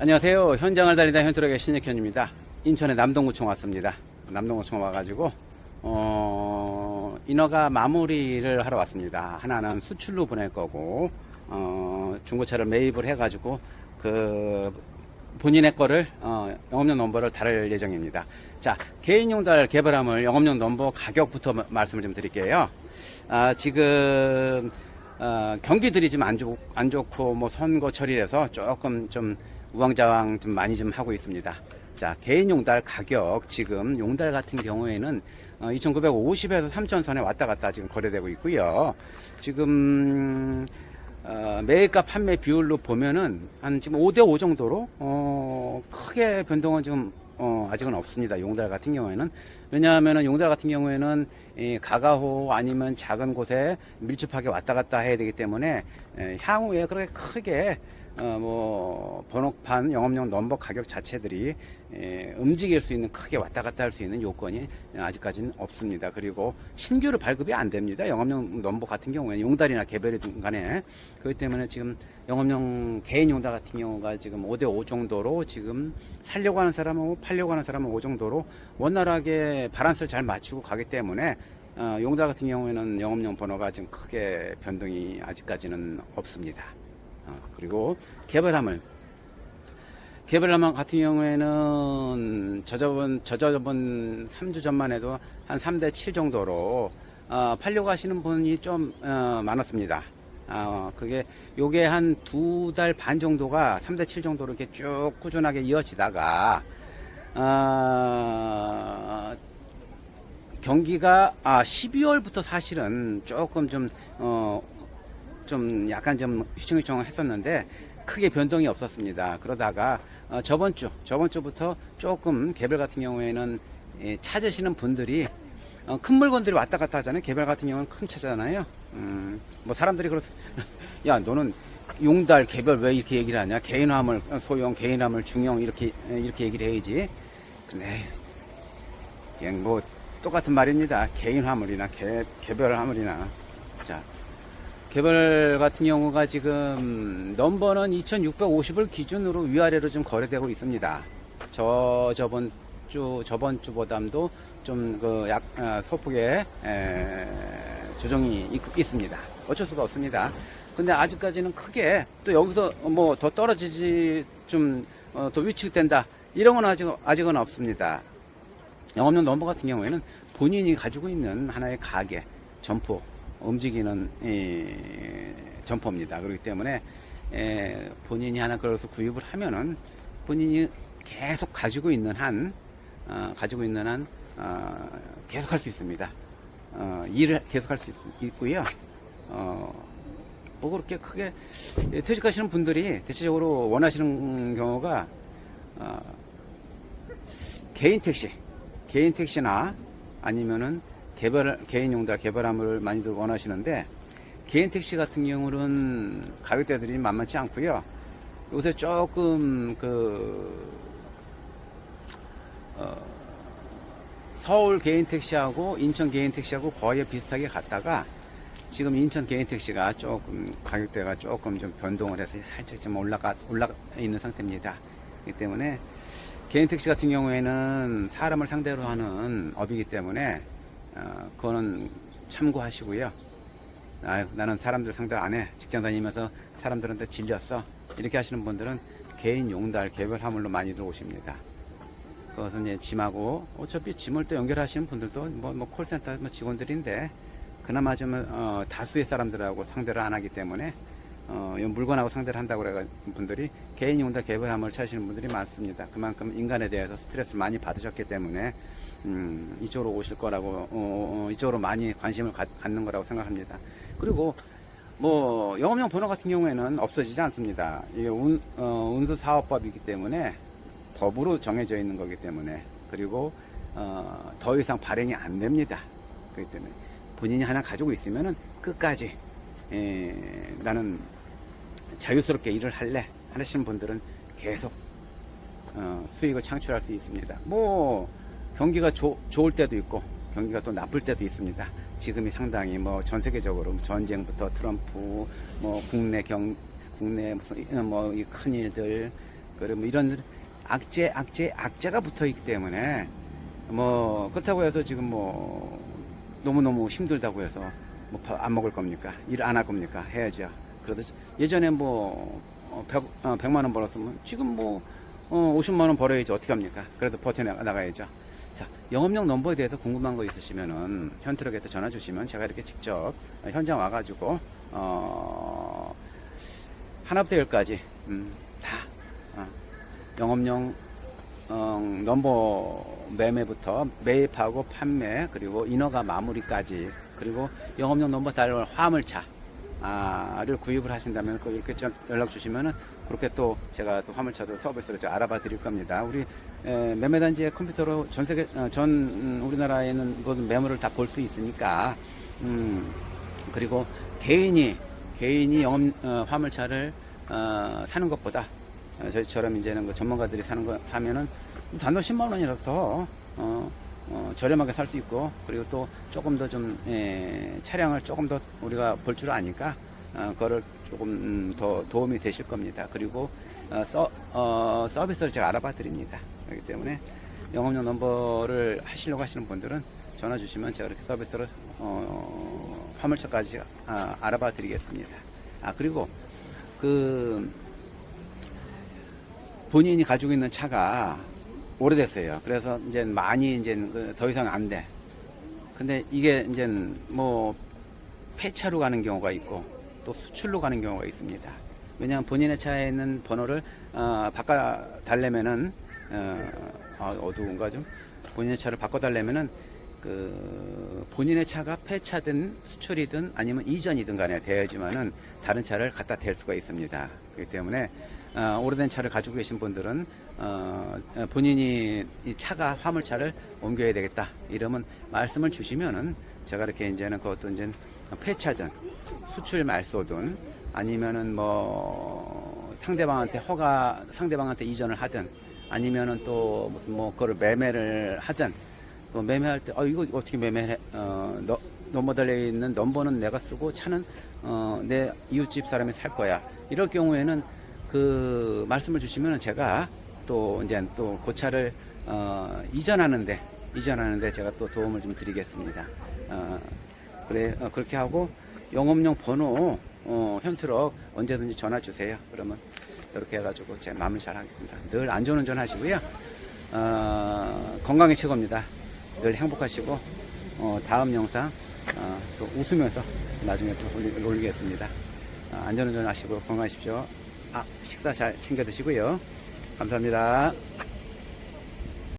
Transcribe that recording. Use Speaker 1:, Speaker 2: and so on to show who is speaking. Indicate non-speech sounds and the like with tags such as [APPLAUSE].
Speaker 1: 안녕하세요. 현장을 달리다 현트럭의 신익현입니다. 인천의 남동구청 왔습니다. 남동구청 와가지고, 어, 인허가 마무리를 하러 왔습니다. 하나는 수출로 보낼 거고, 어, 중고차를 매입을 해가지고, 그, 본인의 거를, 어, 영업용 넘버를 달을 예정입니다. 자, 개인용 달 개발함을 영업용 넘버 가격부터 마- 말씀을 좀 드릴게요. 아, 지금, 어, 경기들이 좀안 좋, 안 좋고, 뭐 선거철이라서 조금 좀 우왕좌왕 좀 많이 좀 하고 있습니다. 자, 개인 용달 가격, 지금 용달 같은 경우에는 어, 2,950에서 3,000선에 왔다 갔다 지금 거래되고 있고요. 지금, 어, 매입가 판매 비율로 보면은 한 지금 5대 5 정도로, 어, 크게 변동은 지금 어, 아직은 없습니다. 용달 같은 경우에는. 왜냐하면은 용달 같은 경우에는 이 가가호 아니면 작은 곳에 밀집하게 왔다 갔다 해야 되기 때문에 에, 향후에 그렇게 크게 어, 뭐 번호판 영업용 넘버 가격 자체들이 에, 움직일 수 있는 크게 왔다 갔다 할 수 있는 요건이 아직까지는 없습니다. 그리고 신규로 발급이 안 됩니다. 영업용 넘버 같은 경우에는 용달이나 개별이든 간에 그렇기 때문에 지금 영업용 개인 용달 같은 경우가 지금 5대5 정도로 지금 살려고 하는 사람은 팔려고 하는 사람은 5 정도로 원활하게 바란스를 잘 맞추고 가기 때문에 어, 용달 같은 경우에는 영업용 번호가 지금 크게 변동이 아직까지는 없습니다. 어, 그리고 개발함을 개발함 같은 경우에는 저저번 저저번 3주 전만 해도 한 3대 7 정도로 어, 팔려고 하시는 분이 좀 어, 많았습니다. 어, 그게 요게 한 두 달 반 정도가 3대 7 정도로 이렇게 쭉 꾸준하게 이어지다가 어, 경기가 아 12월부터 사실은 조금 좀 어, 좀 약간 좀 휘청휘청 했었는데 크게 변동이 없었습니다. 그러다가 어, 저번 주 저번 주부터 조금 개별 같은 경우에는 예, 찾으시는 분들이 어, 큰 물건들이 왔다 갔다 하잖아요. 개별 같은 경우는 큰 차잖아요. 음, 뭐 사람들이 그렇 [LAUGHS] 야 너는 용달 개별 왜 이렇게 얘기를 하냐? 개인 화물 소형, 개인 화물 중형 이렇게 이렇게 얘기를 해야지. 근데 그냥 뭐 똑같은 말입니다. 개인 화물이나 개, 개별 화물이나 자 개별 같은 경우가 지금 넘버는 2,650을 기준으로 위아래로 좀 거래되고 있습니다. 저 저번 주 저번 주보담도 좀그약 소폭의 에, 조정이 있, 있습니다. 어쩔 수가 없습니다. 근데 아직까지는 크게 또 여기서 뭐 더 떨어지지 좀더 위축된다 이런 건 아직 아직은 없습니다. 영업용 넘버 같은 경우에는 본인이 가지고 있는 하나의 가게, 점포, 움직이는 이 점포입니다. 그렇기 때문에 에, 본인이 하나 그래서 구입을 하면은 본인이 계속 가지고 있는 한 어, 가지고 있는 한 어, 계속 할 수 있습니다. 어, 일을 계속 할 수 있고요. 어, 뭐 그렇게 크게 예, 퇴직하시는 분들이 대체적으로 원하시는 경우가 어, 개인 택시, 개인 택시나 아니면은 개발 개인 용달 개발함을 많이들 원하시는데 개인 택시 같은 경우는 가격대들이 만만치 않고요. 요새 조금 그 어, 서울 개인 택시하고 인천 개인 택시하고 거의 비슷하게 갔다가 지금 인천 개인 택시가 조금 가격대가 조금 좀 변동을 해서 살짝 좀 올라가 올라가 있는 상태입니다. 그렇기 때문에 개인 택시 같은 경우에는 사람을 상대로 하는 업이기 때문에 어, 그거는 참고하시고요. 아, 나는 사람들 상대 안 해. 직장 다니면서 사람들한테 질렸어. 이렇게 하시는 분들은 개인 용달 개별 화물로 많이들 오십니다. 그것은 이제 짐하고 어차피 짐을 또 연결하시는 분들도 뭐, 뭐 콜센터 뭐 직원들인데 그나마 좀 어, 다수의 사람들하고 상대를 안 하기 때문에 어, 이 물건하고 상대를 한다고 그래 분들이 개인 용달 개별함을 찾으시는 분들이 많습니다. 그만큼 인간에 대해서 스트레스를 많이 받으셨기 때문에 음, 이쪽으로 오실 거라고 어, 어, 이쪽으로 많이 관심을 가, 갖는 거라고 생각합니다. 그리고 뭐 영업용 번호 같은 경우에는 없어지지 않습니다. 이게 운, 어, 운수 사업법이기 때문에 법으로 정해져 있는 거기 때문에 그리고 어, 더 이상 발행이 안 됩니다. 그렇기 때문에 본인이 하나 가지고 있으면은 끝까지 에, 나는 자유스럽게 일을 할래 하시는 분들은 계속 어, 수익을 창출할 수 있습니다. 뭐 경기가 조- 좋을 때도 있고 경기가 또 나쁠 때도 있습니다. 지금이 상당히 뭐 전 세계적으로 전쟁부터 트럼프 뭐 국내 경 국내 무슨 뭐이 큰일들 그리고 뭐 이런 악재, 악재, 악재가 붙어 있기 때문에 뭐 그렇다고 해서 지금 뭐 너무너무 힘들다고 해서 뭐 안 먹을 겁니까? 일 안 할 겁니까? 해야죠. 그래도 예전에 뭐 어, 100, 어, 100만 원 벌었으면 지금 뭐 어, 50만 원 벌어야지 어떻게 합니까? 그래도 버텨나가야죠. 자, 영업용 넘버에 대해서 궁금한 거 있으시면은 현트럭에 전화 주시면 제가 이렇게 직접 현장 와가지고 어, 하나부터 열까지 음, 다 어, 영업용 어, 넘버 매매부터 매입하고 판매 그리고 인허가 마무리까지 그리고 영업용 넘버 달월 화물차 아를 구입을 하신다면 그 이렇게 좀 연락 주시면은 그렇게 또 제가 또 화물차도 서비스로 좀 알아봐 드릴 겁니다. 우리 에, 매매 단지의 컴퓨터로 전 세계 어, 전 음, 우리나라에 있는 이건 매물을 다 볼 수 있으니까 음, 그리고 개인이 개인이 영업 어, 화물차를 어, 사는 것보다 어, 저희처럼 이제는 그 전문가들이 사는 거 사면은 단돈 10만 원이라도 더 어, 어, 저렴하게 살 수 있고 그리고 또 조금 더좀 차량을 조금 더 우리가 볼 줄 아니까 어, 그거를 조금 음, 더 도움이 되실 겁니다. 그리고 어, 서, 어, 서비스를 제가 알아봐 드립니다. 그렇기 때문에 영업용 넘버를 하시려고 하시는 분들은 전화 주시면 제가 이렇게 서비스로 어, 화물차까지 아, 알아봐 드리겠습니다. 아 그리고 그 본인이 가지고 있는 차가 오래됐어요. 그래서 이제 많이 이제 그더 이상 안 돼. 근데 이게 이제 뭐 폐차로 가는 경우가 있고 또 수출로 가는 경우가 있습니다. 왜냐하면 본인의 차에 있는 번호를 어, 바꿔 달래면은 어, 아, 어두운가 좀 본인의 차를 바꿔 달래면은 그 본인의 차가 폐차든 수출이든 아니면 이전이든 간에 되어야지만은 다른 차를 갖다 댈 수가 있습니다. 그렇기 때문에 어, 오래된 차를 가지고 계신 분들은 어, 어, 본인이 이 차가 화물차를 옮겨야 되겠다. 이러면 말씀을 주시면은 제가 이렇게 이제는 그것도 이제 폐차든 수출 말소든 아니면은 뭐 상대방한테 허가 상대방한테 이전을 하든 아니면은 또 무슨 뭐 그걸 매매를 하든 그 매매할 때 어 이거 어떻게 매매해? 어 너, 넘버 달려 있는 넘버는 내가 쓰고 차는 어 내 이웃집 사람이 살 거야. 이럴 경우에는 그 말씀을 주시면 제가 또 이제 또그 차를 어 이전하는데 이전하는데 제가 또 도움을 좀 드리겠습니다. 어 그래 어, 그렇게 하고 영업용 번호 어, 현트럭 언제든지 전화 주세요. 그러면 이렇게 해가지고 제 마음을 잘 하겠습니다. 늘 안전 운전 하시고요. 어, 건강이 최고입니다. 늘 행복하시고 어, 다음 영상 어, 또 웃으면서 나중에 또 올리, 올리겠습니다. 어, 안전 운전 하시고 건강하십시오. 아 식사 잘 챙겨 드시고요. 감사합니다.